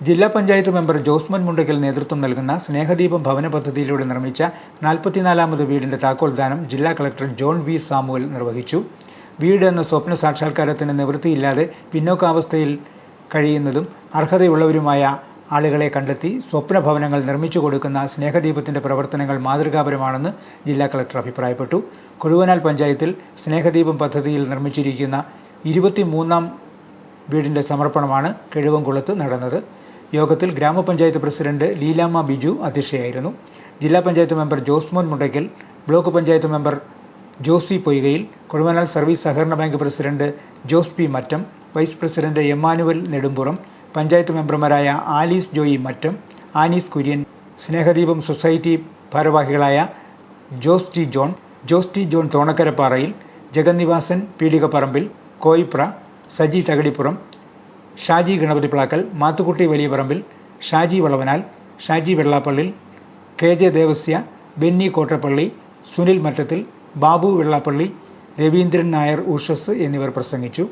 ജില്ലാ പഞ്ചായത്ത് മെമ്പർ ജോസ്മൻ മുണ്ടയ്ക്കൽ നേതൃത്വം നൽകുന്ന സ്നേഹദീപം ഭവന പദ്ധതിയിലൂടെ നിർമ്മിച്ച നാൽപ്പത്തിനാലാമത് വീടിന്റെ താക്കോൽദാനം ജില്ലാ കളക്ടർ ജോൺ വി സാമുവൽ നിർവഹിച്ചു. വീട് എന്ന സ്വപ്ന സാക്ഷാത്കാരത്തിന് നിവൃത്തിയില്ലാതെ പിന്നോക്കാവസ്ഥയിൽ കഴിയുന്നതും അർഹതയുള്ളവരുമായ ആളുകളെ കണ്ടെത്തി സ്വപ്ന ഭവനങ്ങൾ നിർമ്മിച്ചു കൊടുക്കുന്ന സ്നേഹദീപത്തിന്റെ പ്രവർത്തനങ്ങൾ മാതൃകാപരമാണെന്ന് ജില്ലാ കളക്ടർ അഭിപ്രായപ്പെട്ടു. കൊഴുവനാൽ പഞ്ചായത്തിൽ സ്നേഹദീപം പദ്ധതിയിൽ നിർമ്മിച്ചിരിക്കുന്ന ഇരുപത്തിമൂന്നാം വീടിന്റെ സമർപ്പണമാണ് കിഴുവംകുളത്ത് നടന്നത്. യോഗത്തിൽ ഗ്രാമപഞ്ചായത്ത് പ്രസിഡന്റ് ലീലാമ്മ ബിജു അധ്യക്ഷയായിരുന്നു. ജില്ലാ panchayat member Josemon Mundackal block panchayat member Josy Poikayil Kozhuvanal service സഹകരണ bank president Jose P Mattom vice president Emmanuel Nedumpuram panchayat മെമ്പർമാരായ ആലീസ് ജോയി മറ്റം ആനീസ് കുര്യൻ സ്നേഹദീപം സൊസൈറ്റി ഭാരവാഹികളായ Jose T John Jose T John Thonakkaraparayil Jagannivasan Peedikaparambil Koipra Saji Thakadipuram Shaji Ganapathy Plackal Mathukutty Valiyaparambil Shaji Valavanal Shaji Vellappallil K J Devasia Benny Kottappally Sunil Mattathil Babu Vellappally Raveendran Nair Ushas എന്നിവർ പ്രസംഗിച്ചു.